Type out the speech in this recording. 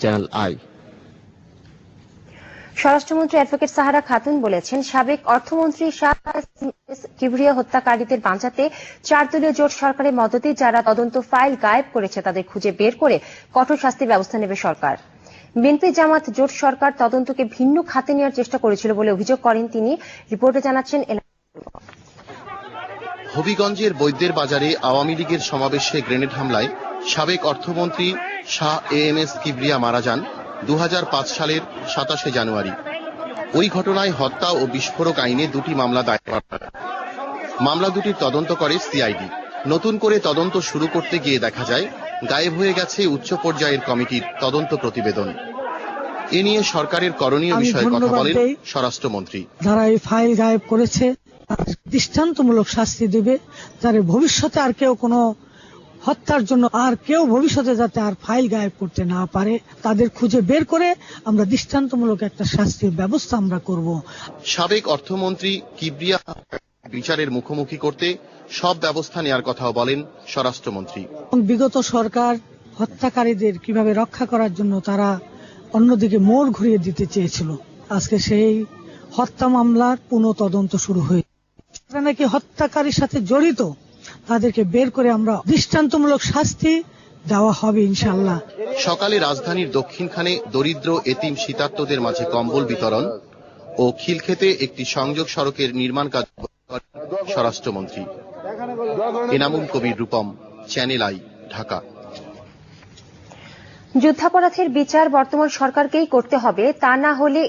Channel I. স্বরাষ্ট্রমন্ত্রী advocate Sahara Khatun বলেছেন, সাবেক অর্থমন্ত্রী শাহ হত্যাকারীদের বাঁচাতে চার দলীয় জোট সরকারের মদতে যারা তদন্ত ফাইল গায়েব করেছে তাদের খুঁজে বের করে কঠোর শাস্তির ব্যবস্থা নেবে সরকার। বিএনপি জামাত জোট সরকার তদন্তকে ভিন্ন খাতে নেওয়ার চেষ্টা করেছিল বলে অভিযোগ করেন তিনি। রিপোর্টে জানাচ্ছেন হবিগঞ্জের বৈদ্যের বাজারে আওয়ামী লীগের সমাবেশে গ্রেনেড হামলায় সাবেক অর্থমন্ত্রী Shah A M S Kibria মারা যান দু হাজার পাঁচ সালের সাতাশে জানুয়ারি। ওই ঘটনায় হত্যা ও বিস্ফোরক আইনে দুটি মামলা দায়ের করা মামলা দুটির তদন্ত করে সিআইডি। নতুন করে তদন্ত শুরু করতে গিয়ে দেখা যায় গায়েব হয়ে গেছে উচ্চ পর্যায়ের কমিটির তদন্ত প্রতিবেদন। এ নিয়ে সরকারের করণীয় বিষয়ে কথা বলেন স্বরাষ্ট্রমন্ত্রী। যারা এই ফাইল গায়েব করেছে দৃষ্টান্তমূলক শাস্তি দিবে যারা ভবিষ্যতে আর কেউ কোনো হত্যার জন্য আর কেউ ভবিষ্যতে যাতে আর ফাইল গায়েব করতে না পারে তাদের খুঁজে বের করে আমরা দৃষ্টান্তমূলক একটা শাস্তির ব্যবস্থা আমরা করব। সাবেক অর্থমন্ত্রী কিবরিয়া বিচারের মুখোমুখি করতে সব ব্যবস্থা নেওয়ার কথাও বলেন স্বরাষ্ট্রমন্ত্রী। এবং বিগত সরকার হত্যাকারীদের কীভাবে রক্ষা করার জন্য তারা অন্যদিকে মোড় ঘুরিয়ে দিতে চেয়েছিল। আজকে সেই হত্যা মামলার পুনঃ তদন্ত শুরু হয়েছে। যারা নাকি হত্যাকারীর সাথে জড়িত তাদেরকে বের করে আমরা দৃষ্টান্তমূলক শাস্তি দেওয়া হবে ইনশাল্লাহ সকালে রাজধানীর দক্ষিণখানে দরিদ্র এতিম শীতার্তদের মাঝে কম্বল বিতরণ ও খিলক্ষেতে একটি সংযোগ সড়কের নির্মাণ কাজ স্বরাষ্ট্রমন্ত্রী। Enamul Kabir Rupam channel I Dhaka. যুদ্ধাপরাধের বিচার বর্তমান সরকারকেই করতে হবে তা না হলে